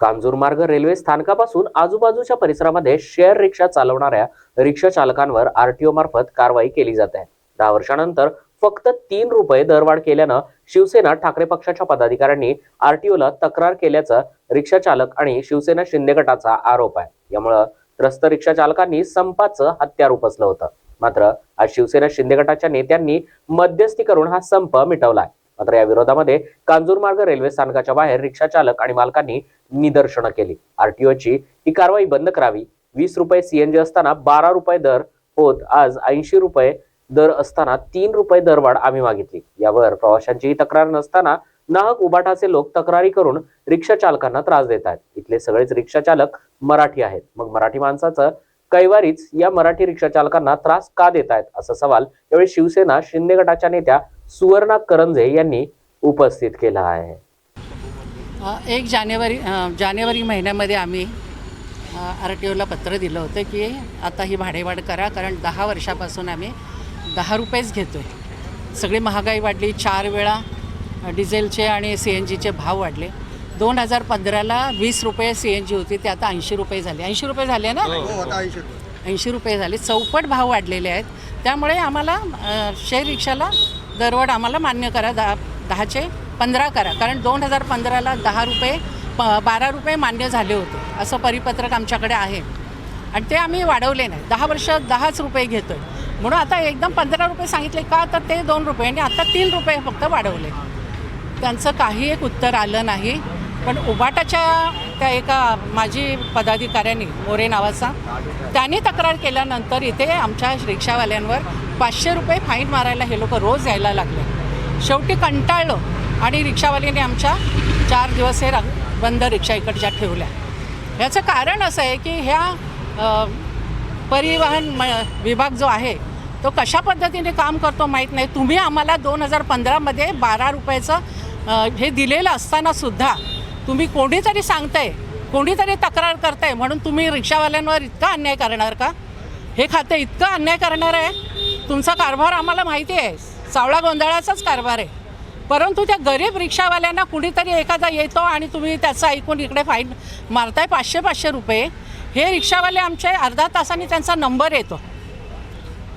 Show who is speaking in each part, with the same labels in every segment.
Speaker 1: Kanjurmarg railway स्थानकापासून आजूबाजूच्या परिसरामध्ये शेअर रिक्षा चालवणाऱ्या रिक्षा चालकांवर आरटीओ मार्फत कारवाई केली जात आहे. दहा वर्षानंतर फक्त तीन रुपये दरवाढ केल्यानं शिवसेना ठाकरे पक्षाच्या पदाधिकाऱ्यांनी आरटीओला तक्रार केल्याचं रिक्षा चालक आणि शिवसेना शिंदे गटाचा आरोप आहे. यामुळं त्रस्त रिक्षा चालकांनी संपाचं हत्यार उपसलं होतं. मात्र आज शिवसेना शिंदे गटाच्या नेत्यांनी मध्यस्थी करून हा संप मिटवलाय मात्र या विरोधामध्ये कांजूरमार्ग रेल्वे स्थानकाच्या बाहेर रिक्षा चालक आणि मालकांनी निदर्शनं केली. आरटीओची ही कारवाई बंद करावी. वीस रुपये सीएनजी असताना बारा रुपये दर होत आज ऐंशी रुपये दर असताना तीन रुपये दरवाढ आम्ही मागितली. यावर प्रवाशांचीही तक्रार नसताना नाहक उबाटाचे लोक तक्रारी करून रिक्षा चालकांना त्रास देत आहेत. इथले सगळेच रिक्षा चालक मराठी आहेत. मग मराठी माणसाचं कैवारीच या मराठी रिक्षा चालकांना त्रास का देत आहेत? असा सवाल यावेळी शिवसेना शिंदे गटाच्या नेत्या सुवर्णा करंजे यांनी उपस्थित केला आहे.
Speaker 2: एक जानेवारी जानेवारी महिन्यामध्ये आम्ही आर टी ओला पत्र दिलं होतं की आता ही भाडेवाढ करा कारण दहा वर्षापासून आम्ही दहा रुपयेच घेतो आहे सगळी महागाई वाढली चार वेळा डिझेलचे आणि सी एन जीचे भाव वाढले. दोन हजार पंधराला वीस रुपये सी एन जी होती ते आता ऐंशी रुपये झाले. ऐंशी रुपये झाले ना? ऐंशी रुपये. झाले. चौपट भाव वाढलेले आहेत. त्यामुळे आम्हाला शेअर रिक्षाला दरवाढ आम्हाला मान्य करा दहा दहाचे पंधरा करा. कारण दोन हजार पंधराला दहा रुपये प बारा रुपये मान्य झाले होते. असं परिपत्रक आमच्याकडे आहे. आणि ते आम्ही वाढवले नाही. दहा वर्ष दहाच रुपये घेतो आहे म्हणून आता एकदम पंधरा रुपये सांगितले का तर ते दोन रुपये. आणि आता तीन रुपये फक्त वाढवले. त्यांचं काही एक उत्तर आलं नाही. पण उबाटाच्या त्या एका माजी पदाधिकाऱ्यांनी मोरे नावाचा त्यांनी तक्रार केल्यानंतर इथे आमच्या रिक्षावाल्यांवर पाचशे रुपये फाईन मारायला हे लोक रोज यायला लागले. शेवटी कंटाळलो आणि रिक्षावाल्यांनी आमच्या चार दिवस हे रा- बंद रिक्षा इकडच्या ठेवल्या. याचं कारण असं आहे की ह्या परिवहन म विभाग जो आहे तो कशा पद्धतीने काम करतो माहीत नाही. तुम्ही आम्हाला दोन हजार पंधरामध्ये बारा रुपयाचं हे दिलेलं असतानासुद्धा तुम्ही कोणीतरी सांगताय कोणीतरी तक्रार करताय म्हणून तुम्ही रिक्षावाल्यांवर इतका अन्याय करणार का? हे खातं इतकं अन्याय करणार आहे? तुमचा कारभार आम्हाला माहिती आहे. सावळा गोंधळाचाच कारभार आहे. परंतु त्या गरीब रिक्षावाल्यांना कुणीतरी एखादा येतो आणि तुम्ही त्याचं ऐकून इकडे फाईन मारताय पाचशे पाचशे रुपये. हे रिक्षावाले आमचे अर्धा तासाने त्यांचा नंबर येतो.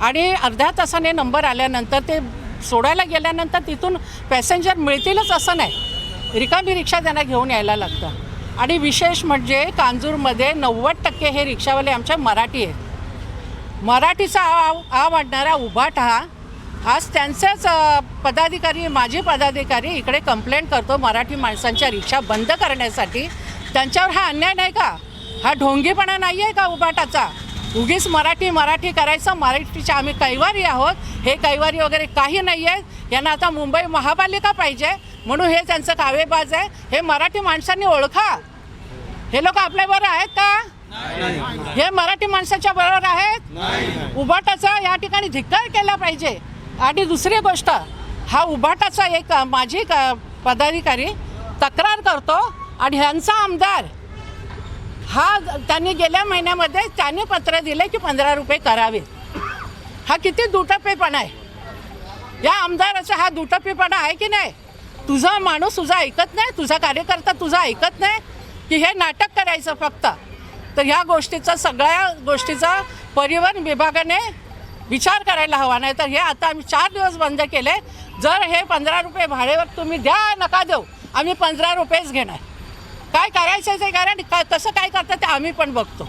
Speaker 2: आणि अर्ध्या तासाने नंबर आल्यानंतर ते सोडायला गेल्यानंतर तिथून पॅसेंजर मिळतीलच असं नाही. रिकामी रिक्षा त्यांना घेऊन यायला लागतं. आणि विशेष म्हणजे कांजूरमध्ये नव्वद टक्के हे रिक्षावाले आमच्या मराठी आहेत. मराठीचा आव आवडणारा उभाट हा आज त्यांचेच पदाधिकारी माजी पदाधिकारी इकडे कंप्लेंट करतो मराठी माणसांच्या रिक्षा बंद करण्यासाठी. त्यांच्यावर हा अन्याय नाही का? हा ढोंगीपणा नाही आहे का उभाटाचा? उगीच मराठी मराठी करायचं मराठीच्या आम्ही कैवारी आहोत. हे कैवारी वगैरे काही नाही आहे यांना आता मुंबई महापालिका पाहिजे. म्हणून हे त्यांचं कावेबाज आहे. हे मराठी माणसांनी ओळखा. हे लोक आपल्याबरोबर आहेत का? हे मराठी माणसाच्या बरोबर आहेत? उबाटाचा या ठिकाणी धिक्कार केला पाहिजे. आणि दुसरी गोष्ट हा उबाटाचा एक माजी क- पदाधिकारी तक्रार करतो आणि ह्यांचा आमदार हा त्यांनी गेल्या महिन्यामध्ये त्यांनी पत्र दिले की पंधरा रुपये करावेत. हा किती दुटप्पेपणा आहे. या आमदाराचा हा दुटप्पेपणा आहे की नाही? तुझा माणूस तुझा ऐकत नाही तुझा कार्यकर्ता तुझा ऐकत नाही की हे नाटक करायचं फक्त. तर ह्या गोष्टीचा सगळ्या गोष्टीचा परिवहन विभागाने विचार करायला हवा नाही तर हे आता आम्ही चार दिवस बंद केले. जर हे पंधरा रुपये भाडेवर तुम्ही द्या नका देऊ. आम्ही पंधरा रुपयेच घेणार. काय करायचं ते कारण का कसं काय करतं ते आम्ही पण बघतो.